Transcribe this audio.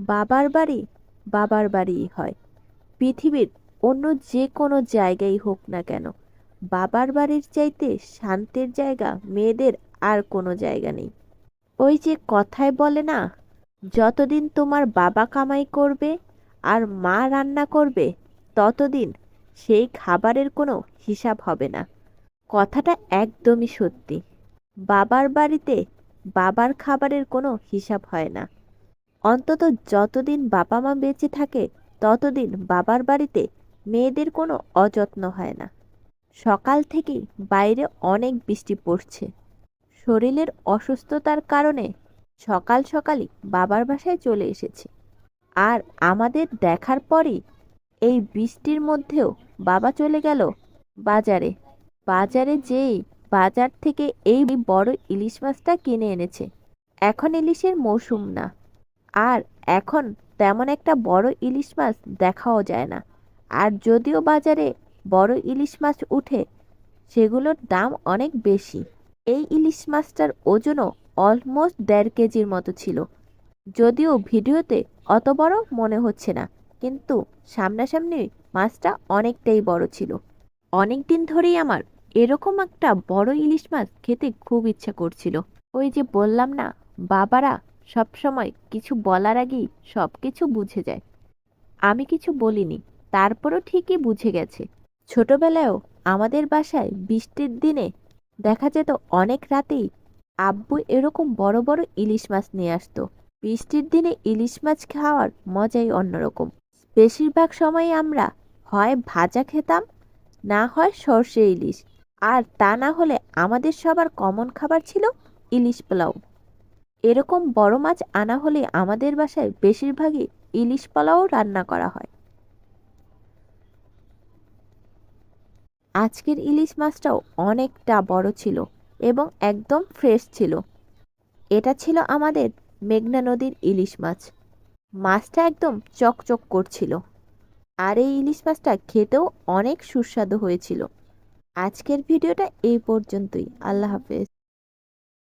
বাবার বাড়ি বাবার বাড়িই হয়। পৃথিবীর অন্য যে কোনো জায়গায় হোক না কেন, বাবার বাড়ির চাইতে শান্তির জায়গা মেয়েদের আর কোনো জায়গা নেই। ওই যে কথায় বলে না, যতদিন তোমার বাবা কামাই করবে আর মা রান্না করবে, ততদিন সেই খাবারের কোনো হিসাব হবে না। কথাটা একদমই সত্যি। বাবার বাড়িতে বাবার খাবারের কোনো হিসাব হয় না। অন্তত যতদিন বাবা মা বেঁচে থাকে, ততদিন বাবার বাড়িতে মেয়েদের কোনো অযত্ন হয় না। সকাল থেকেই বাইরে অনেক বৃষ্টি পড়ছে। শরীরের অসুস্থতার কারণে সকাল সকালই বাবার বাসায় চলে এসেছি। আর আমাদের দেখার পরই এই বৃষ্টির মধ্যেও বাবা চলে গেল বাজারে। বাজারে যেই বাজার থেকে এই বড় ইলিশ মাছটা কিনে এনেছে। এখন ইলিশের মৌসুম না। আর এখন তেমন একটা বড় ইলিশ মাছ দেখাও যায় না। আর যদিও বাজারে বড় ইলিশ মাছ উঠে, সেগুলোর দাম অনেক বেশি। এই ইলিশ মাছটার ওজনও অলমোস্ট দেড় কেজির মতো ছিল। যদিও ভিডিওতে অত বড় মনে হচ্ছে না, কিন্তু সামনাসামনি মাছটা অনেকটাই বড় ছিল। অনেক দিন ধরেই আমার এরকম একটা বড় ইলিশ মাছ খেতে খুব ইচ্ছা করছিল। ওই যে বললাম না, বাবারা সবসময় কিছু বলার আগেই সব কিছু বুঝে যায়। আমি কিছু বলিনি, তারপরও ঠিকই বুঝে গেছে। ছোটবেলায়ও আমাদের বাসায় বৃষ্টির দিনে দেখা যেত অনেক রাতেই আব্বু এরকম বড় বড় ইলিশ মাছ নিয়ে আসতো। বৃষ্টির দিনে ইলিশ মাছ খাওয়ার মজাই অন্যরকম। বেশিরভাগ সময় আমরা হয় ভাজা খেতাম, না হয় সর্ষে ইলিশ। আর তা না হলে আমাদের সবার কমন খাবার ছিল ইলিশ পোলাও। এরকম বড় মাছ আনা হলে আমাদের বাসায় বেশিরভাগই ইলিশ পোলাও রান্না করা হয়। আজকের ইলিশ মাছটাও অনেকটা বড় ছিল এবং একদম ফ্রেশ ছিল। এটা ছিল আমাদের মেঘনা নদীর ইলিশ মাছ। মাছটা একদম চকচক করছিল। আর এই ইলিশ মাছটা খেতেও অনেক সুস্বাদু হয়েছিল। আজকের ভিডিওটা এই পর্যন্তই। আল্লাহ হাফেজ।